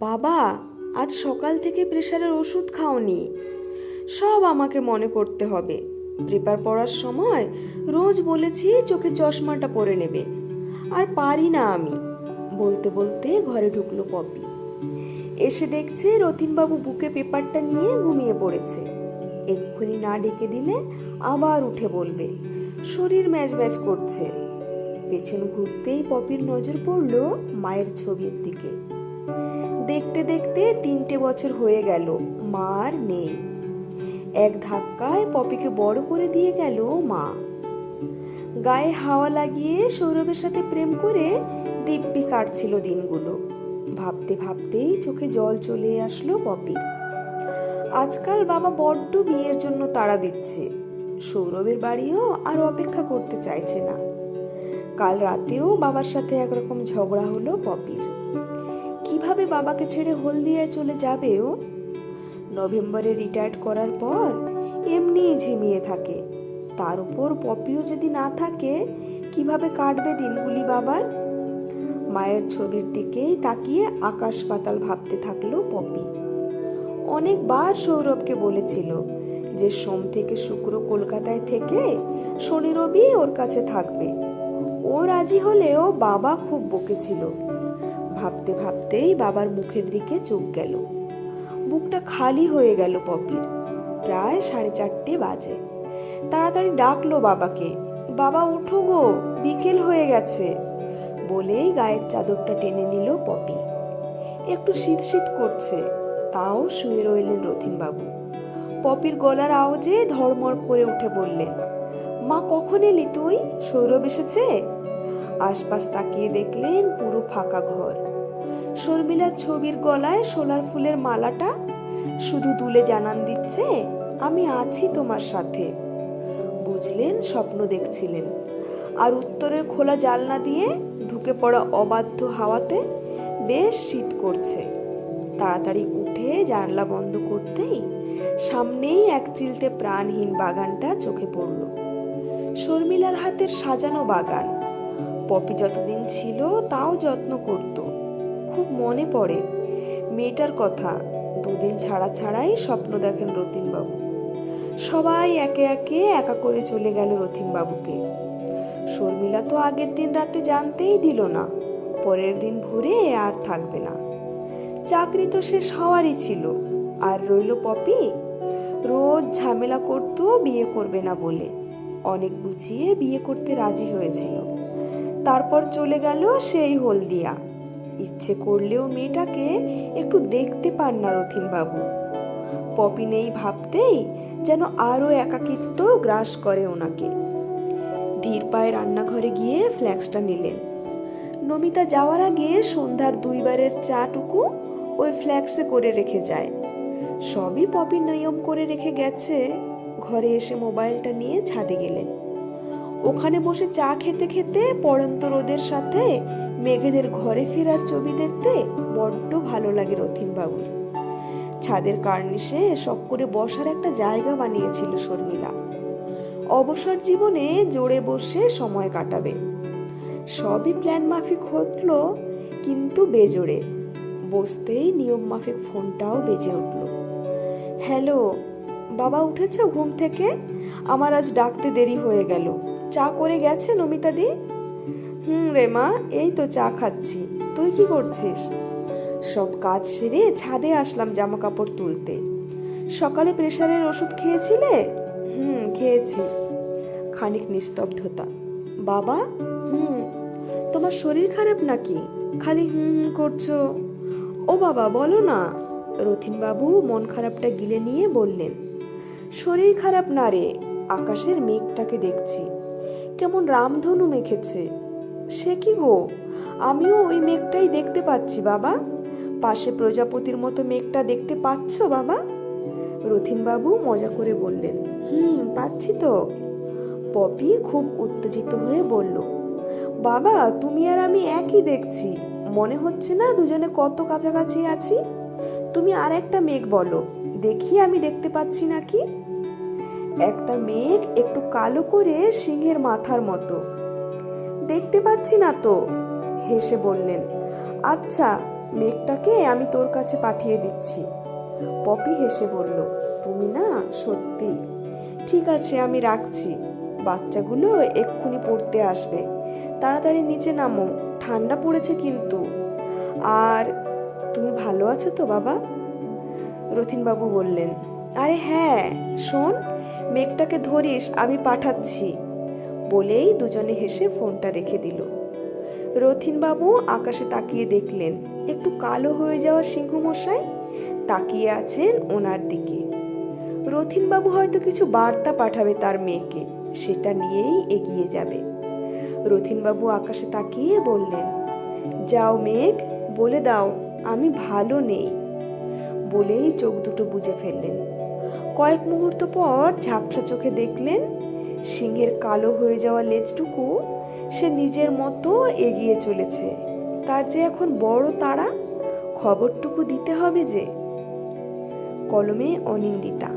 বাবা, আজ সকাল থেকে প্রেশারের ওষুধ খাওনি। সব আমাকে মনে করতে হবে। পেপার পড়ার সময় রোজ বলেছি চোখে চশমাটা পরে নেবে। আর পারি না আমি, বলতে বলতে ঘরে ঢুকলো পপি। এসে দেখছে রতিনবাবু বুকে পেপারটা নিয়ে ঘুমিয়ে পড়েছে। এক্ষুনি না ডেকে দিলে আবার উঠে বলবে, শরীর ম্যাচ ম্যাচ করছে। পেছন ঘুরতেই পপির নজর পড়ল মায়ের ছবির দিকে। দেখতে দেখতে তিনটে বছর হয়ে গেল, মার নেই। এক ধাক্কায় পপিকে বড় করে দিয়ে গেল মা। গায়ে হাওয়া লাগিয়ে সৌরভের সাথে প্রেম করে দিব্যি কাটছিল দিনগুলো। ভাবতে ভাবতেই চোখে জল চলে আসলো পপি। আজকাল বাবা বড্ড বিয়ের জন্য তাড়া দিচ্ছে। সৌরভের বাড়িও আর অপেক্ষা করতে চাইছে না। কাল রাতেও বাবার সাথে একরকম ঝগড়া হলো পপির। কীভাবে বাবাকে ছেড়ে হলদিয়ায় চলে যাবে ও? নভেম্বরে রিটায়ার্ড করার পর এমনিই ঝিমিয়ে থাকে। তার উপর পপিও যদি না থাকে, কীভাবে কাটবে দিনগুলি বাবার? মায়ের ছবির দিকেই তাকিয়ে আকাশ পাতাল ভাবতে থাকল পপি। অনেকবার সৌরভকে বলেছিল যে সোম থেকে শুক্র কলকাতায় থেকে শনি রবি ওর কাছে থাকবে। ও রাজি হলেও বাবা খুব বকেছিল। ভাবতে ভাবতেই বাবার মুখের দিকে চোখ গেল। বুকটা খালি হয়ে গেল পপির। প্রায় সাড়ে চারটে বাজে। তাড়াতাড়ি ডাকলো বাবাকে। বাবা উঠো গো, বিকেল হয়ে গেছে। বলেই গায়ের চাদরটা টেনে নিল পপি। একটু শীত শীত করছে, তাও শুয়ে রইলেন রথিনবাবু। পপির গলার আওয়াজে ধড়মড় করে উঠে বললেন, মা কখন এলি তুই? সৌরভ এসেছে? আশপাশ তাকিয়ে দেখলেন পুরো ফাঁকা ঘর। শর্মিলার ছবির গলায় সোলার ফুলের মালাটা শুধু দুলে জানান দিচ্ছে, আমি আছি তোমার সাথে। বুঝলেন, স্বপ্ন দেখছিলেন। আর উত্তরের খোলা জালনা দিয়ে ঢুকে পড়া অবাধ্য হাওয়াতে বেশ শীত করছে। তাড়াতাড়ি উঠে জানলা বন্ধ করতেই সামনেই এক চিলতে প্রাণহীন বাগানটা চোখে পড়ল। শর্মিলার হাতের সাজানো বাগান। পপি যতদিন ছিল, তাও যত্ন করত। খুব মনে পড়ে। মেয়েটার কথা, দুদিন ছাড়া ছাড়াই স্বপ্ন দেখেন রতিনবাবু। সবাই একে একে একা করে চলে গেল রথিনবাবুকে শর্মিলা তো আগের দিন রাতে জানতেই দিল না, পরের দিন ভোরে আর থাকবে না। চাকরি তো শেষ হওয়ারই ছিল, আর রইল পপি? রোজ ঝামেলা করতো বিয়ে করবে না বলে। অনেক বুঝিয়ে বিয়ে করতে রাজি হয়েছিল। তারপর চলে গেল সেই হলদিয়া। ইচ্ছে করলেও মেয়েটাকে একটু দেখতে পান না রথিনবাবু। পপি নেই ভাবতেই যেন আরও একাকিত্ব গ্রাস করে ওনাকে। ধীর পায়ে রান্নাঘরে গিয়ে ফ্ল্যাক্সটা নিলেন। নমিতা যাওয়ার আগে সন্ধ্যার দুইবারের চাটুকু ওই ফ্ল্যাক্সে করে রেখে যায়। সবই পপি নিয়ম করে রেখে গেছে। ঘরে এসে মোবাইলটা নিয়ে ছাদে গেলেন। ওখানে বসে চা খেতে খেতে পড়ন্ত রোদের সাথে মেঘেদের ঘরে ফেরার ছবি দেখতে বড্ড ভালো লাগে রথিনবাবুর। ছাদের কার্নিশে শখ করে বসার একটা জায়গা বানিয়েছিল শর্মিলা। অবসর জীবনে জোরে বসে সময় কাটাবে। সবই প্ল্যান মাফিক হতলো, কিন্তু বেজোরে। বসতেই নিয়ম মাফিক ফোনটাও বেজে উঠল। হ্যালো, বাবা উঠেছে ঘুম থেকে? আমার আজ ডাকতে দেরি হয়ে গেল। চা করে গেছে নমিতা দি? হুম রে মা, এই তো চা খাচ্ছি। তুই কি করছিস? সব কাজ সেরে ছাদে আসলাম জামা কাপড় তুলতে। সকালে প্রেশারের ওষুধ খেয়েছিলে? হুম, খেয়েছি। খানিক নিস্তব্ধতা। বাবা? হুম। তোমার শরীর খারাপ নাকি? খালি হুম হুম করছ। ও বাবা, বলো না। রথিনবাবু মন খারাপটা গিলে নিয়ে বললেন, শরীর খারাপ না রে, আকাশের মেঘটাকে দেখছি। কেমন রামধনু মেখেছে। সে কি গো? আমিও ওই মেঘটাই দেখতে পাচ্ছি, বাবা। পাশে প্রজাপতির মতো মেঘটা দেখতে পাচ্ছ, বাবা? রথিনবাবু মজা করে বললেন, হুম, পাচ্ছি তো। পপি খুব উত্তেজিত হয়ে বলল, বাবা, তুমি আর আমি একই দেখছি। মনে হচ্ছে না দুজনে কত কাছাকাছি আছি? তুমি আর একটা মেঘ বলো, দেখি আমি দেখতে পাচ্ছি নাকি? একটা মেঘ একটু কালো করে সিংহের মাথার মতো। দেখতে পাচ্ছি না তো, হেসে বললেন। আচ্ছা মেঘটাকে আমি তোর কাছে পাঠিয়ে দিচ্ছি। পপি হেসে বলল, তুমি না, সত্যি। ঠিক আছে, আমি রাখছি। বাচ্চাগুলো এক্ষুনি পড়তে আসবে। তাড়াতাড়ি নিচে নামো, ঠান্ডা পড়েছে কিন্তু। আর তুমি ভালো আছো তো, বাবা? রথিনবাবু বললেন, আরে হ্যাঁ শোন মেঘটাকে ধরিস, আমি পাঠাচ্ছি। বলেই দুজনে হেসে ফোনটা রেখে দিল। রথিনবাবু আকাশে তাকিয়ে দেখলেন, একটু কালো হয়ে যাওয়া সিংহমশাই তাকিয়ে আছেন ওনার দিকে। রথিনবাবু হয়তো কিছু বার্তা পাঠাবে তার মেয়েকে, সেটা নিয়েই এগিয়ে যাবে। রথিনবাবু আকাশে তাকিয়ে বললেন, যাও মেঘ, বলে দাও, আমি ভালো নেই। বলেই চোখ দুটো বুজে ফেললেন। কয়েক মুহূর্ত পর ঝাপসা চোখে দেখলেন, সিংহের কালো হয়ে যাওয়া লেজটুকু সে নিজের মতো এগিয়ে চলেছে। তার যে এখন বড় তারা, খবরটুকু দিতে হবে যে, কলমে অনিন্দিতা।